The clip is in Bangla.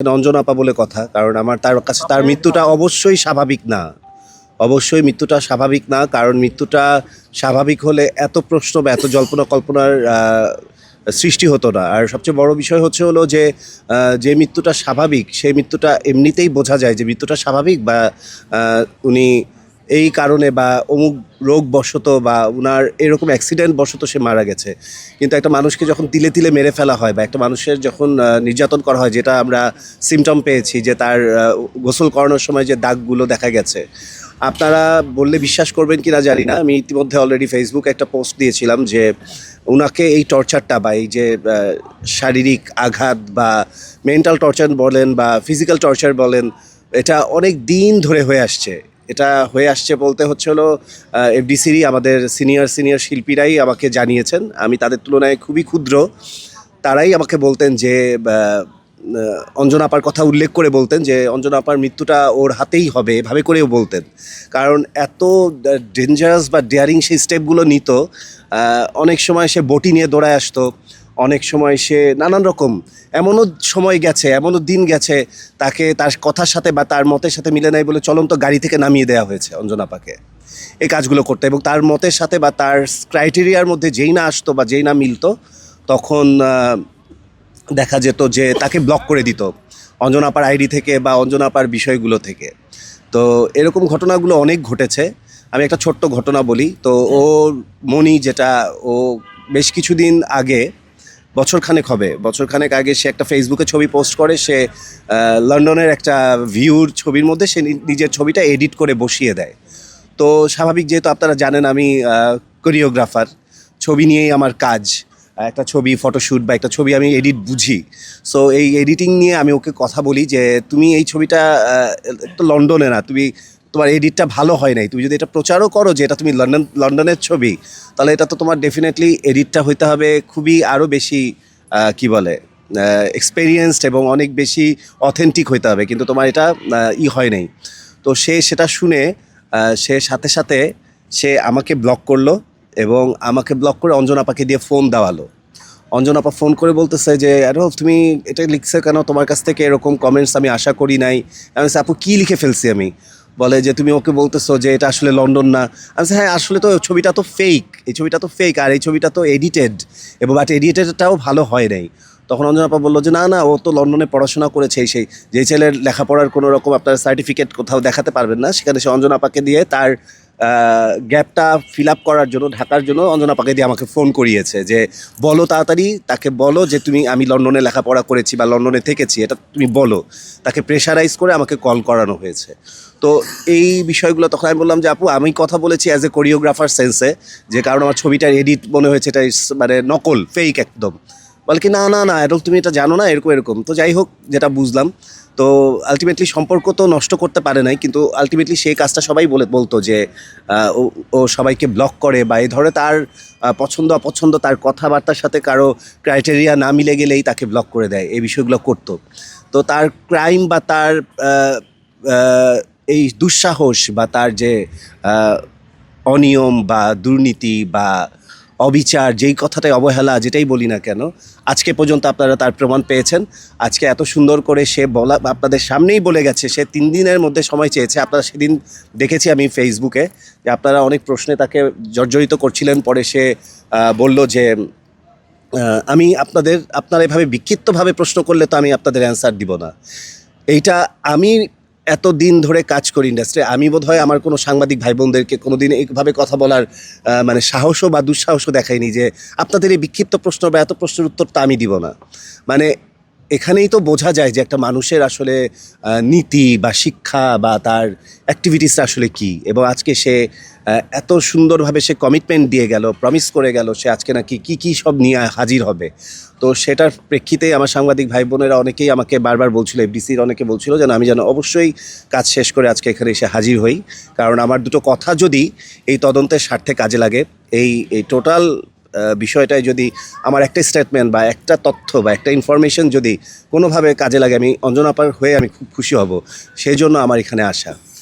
অঞ্জনাপা বলে কথা কারণ আমার তার কাছে তার মৃত্যুটা অবশ্যই স্বাভাবিক না। অবশ্যই মৃত্যুটা স্বাভাবিক না কারণ মৃত্যুটা স্বাভাবিক হলে এত প্রশ্ন বা এত জল্পনা কল্পনার সৃষ্টি হতো না। আর সবচেয়ে বড় বিষয় হচ্ছে হলো যে যে মৃত্যুটা স্বাভাবিক সেই মৃত্যুটা এমনিতেই বোঝা যায় যে মৃত্যুটা স্বাভাবিক বা উনি এই কারণে বা অমুক রোগ বশত বা ওনার এরকম অ্যাক্সিডেন্ট বশত সে মারা গেছে। কিন্তু একটা মানুষকে যখন তিলে তিলে মেরে ফেলা হয় বা একটা মানুষের যখন নির্যাতন করা হয়, যেটা আমরা সিমটম পেয়েছি যে তার গোসল করানোর সময় যে দাগগুলো দেখা গেছে, আপনারা বললে বিশ্বাস করবেন কি না জানি না। আমি ইতিমধ্যে অলরেডি ফেসবুকে একটা পোস্ট দিয়েছিলাম যে ওনাকে এই টর্চারটা বা এই যে শারীরিক আঘাত বা মেন্টাল টর্চার বলেন বা ফিজিক্যাল টর্চার বলেন, এটা অনেক দিন ধরে হয়ে আসছে। এটা হয়ে আসছে বলতে হচ্ছে হলো এফডিসিরই আমাদের সিনিয়র সিনিয়র শিল্পীরাই আমাকে জানিয়েছেন। আমি তাদের তুলনায় খুবই ক্ষুদ্র। তারাই আমাকে বলতেন যে অঞ্জনাপার কথা উল্লেখ করে বলতেন যে অঞ্জনাপার মৃত্যুটা ওর হাতেই হবে, এভাবে করেও বলতেন। কারণ এত ডেঞ্জারাস বা ডেয়ারিং সেই স্টেপগুলো নিত অনেক সময় সে বটি নিয়ে দৌড়ায় আসতো। অনেক সময় সে নানান রকম, এমনও সময় গেছে, এমনও দিন গেছে, তাকে তার কথার সাথে বা তার মতের সাথে মিলে নাই বলে চলন্ত গাড়ি থেকে নামিয়ে দেওয়া হয়েছে অঞ্জনাপাকে এই কাজগুলো করতে এবং তার মতের সাথে বা তার ক্রাইটেরিয়ার মধ্যে যেই না আসতো বা যেই না মিলতো, তখন দেখা যেত যে তাকে ব্লক করে দিত অঞ্জনাপার আইডি থেকে বা অঞ্জনাপার বিষয়গুলো থেকে। তো এরকম ঘটনাগুলো অনেক ঘটেছে। আমি একটা ছোট্ট ঘটনা বলি। তো ও মনি যেটা, ও বেশ কিছুদিন আগে বছরখানেক হবে। বছরখানেক আগে সে একটা ফেসবুকে ছবি পোস্ট করে, সে লন্ডনের একটা ভিউর ছবির মধ্যে সে নিজের ছবিটা এডিট করে বসিয়ে দেয়। তো স্বাভাবিক যেহেতু আপনারা জানেন আমি কোরিওগ্রাফার ছবি নিয়েই আমার কাজ। একটা ছবি ফটোশ্যুট বা একটা ছবি আমি এডিট বুঝি। সো এই এডিটিং নিয়ে আমি ওকে কথা বলি যে, তুমি এই ছবিটা তো লন্ডনে না, তুমি তোমার এডিটটা ভালো হয় নাই। তুমি যদি এটা প্রচারও করো যে এটা তুমি লন্ডন, লন্ডনের ছবি, তাহলে এটা তো তোমার ডেফিনেটলি এডিটটা হইতে হবে খুবই আরও বেশি কি বলে এক্সপেরিয়েন্সড এবং অনেক বেশি অথেন্টিক হইতে হবে। কিন্তু তোমার এটা ই হয় নাই। তো সে সেটা শুনে সে সাথে সাথে সে আমাকে ব্লক করল এবং আমাকে ব্লক করে অঞ্জনাপাকে দিয়ে ফোন দেওয়ালো। অঞ্জনাপা ফোন করে বলতেছে যে, আরে, তুমি এটা লিখছে কেন? তোমার কাছ থেকে এরকম কমেন্টস আমি আশা করি নাই। আমি আপু, কী লিখে ফেলছি আমি? বলে যে তুমি ওকে বলতেছো যে এটা আসলে লন্ডন না। আমি হ্যাঁ আসলে তো ছবিটা তো ফেক এই ছবিটা তো ফেক আর এই ছবিটা তো এডিটেড এবং বাট এডিটেডটাও ভালো হয় নাই। তখন অঞ্জনাপা বলল যে, না না, ও তো লন্ডনে পড়াশোনা করেছে সেই, যে ছেলের লেখাপড়ার কোনো রকম আপনার সার্টিফিকেট কোথাও দেখাতে পারবেন না। সেখানে সে অঞ্জনাপাকে দিয়ে তার গ্যাপটা ফিল আপ করার জন্য, ঢাকার জন্য অঞ্জনাপাকে দিয়ে আমাকে ফোন করিয়েছে যে, বলো তাড়াতাড়ি, তাকে বলো যে তুমি, আমি লন্ডনে লেখাপড়া করেছি বা লন্ডনে থেকেছি, এটা তুমি বলো। তাকে প্রেশারাইজ করে আমাকে কল করানো হয়েছে। তো এই বিষয়গুলো তখন আমি বললাম যে, আপু, আমি কথা বলেছি অ্যাজ এ কোরিওগ্রাফার সেন্সে যে কারণ আমার ছবিটার এডিট মনে হয়েছে, এটা মানে নকল ফেক একদম। বলে কি, না না না, এরকম তুমি এটা জানো না, এরকম এরকম। তো যাই হোক, যেটা বুঝলাম তো আলটিমেটলি সম্পর্ক তো নষ্ট করতে পারে নাই, কিন্তু আলটিমেটলি সেই কাজটা সবাই বলে, বলতো যে ও সবাইকে ব্লক করে বা এই ধরে তার পছন্দ অপছন্দ, তার কথাবার্তার সাথে কারও ক্রাইটেরিয়া না মিলে গেলেই তাকে ব্লক করে দেয়, এই বিষয়গুলো করতো। তো তার ক্রাইম বা তার এই দুঃসাহস বা তার যে অনিয়ম বা দুর্নীতি বা অবিচার, যেই কথাটাই অবহেলা, যেটাই বলি না কেন, আজকে পর্যন্ত আপনারা তার প্রমাণ পেয়েছেন। আজকে এত সুন্দর করে সে বলা, আপনাদের সামনেই বলে গেছে, সে তিন দিনের মধ্যে সময় চেয়েছে। আপনারা সেদিন দেখেছি আমি ফেসবুকে যে আপনারা অনেক প্রশ্নে তাকে জর্জরিত করছিলেন, পরে সে বলল যে আমি আপনাদের, আপনারা এভাবে বিক্ষিপ্তভাবে প্রশ্ন করলে তো আমি আপনাদের অ্যান্সার দিব না। এইটা আমি এত দিন ধরে কাজ করি ইন্ডাস্ট্রি আমি বোধহয় আমার কোনো সাংবাদিক ভাই বোনদেরকে কোনোদিন এইভাবে কথা বলার মানে সাহসও বা দুঃসাহসও দেখাইনি যে আপনাদের এই বিক্ষিপ্ত প্রশ্ন বা এত প্রশ্নের উত্তর তো আমি দিব না। মানে এখানেই তো বোঝা যায় যে একটা মানুষের আসলে নীতি বা শিক্ষা বা তার অ্যাক্টিভিটিসটা আসলে কি। এবং আজকে সে এত সুন্দরভাবে সে কমিটমেন্ট দিয়ে গেল প্রমিস করে গেল, সে আজকে নাকি কি কি সব নিয়ে হাজির হবে। তো সেটার প্রেক্ষিতেই আমার সাংবাদিক ভাই বোনেরা অনেকেই আমাকে বারবার বলছিল, এফডিসির অনেকে বলছিল যেন আমি যেন অবশ্যই কাজ শেষ করে আজকে এখানে এসে হাজির হই। কারণ আমার দুটো কথা যদি এই তদন্তের স্বার্থে কাজে লাগে, এই এই টোটাল বিষয়টায় যদি আমার একটা স্টেটমেন্ট বা একটা তথ্য বা একটা ইনফরমেশন যদি কোনোভাবে কাজে লাগে, আমি অঞ্জনাপার হয়ে আমি খুব খুশি হব। সেই জন্য আমার এখানে আসা।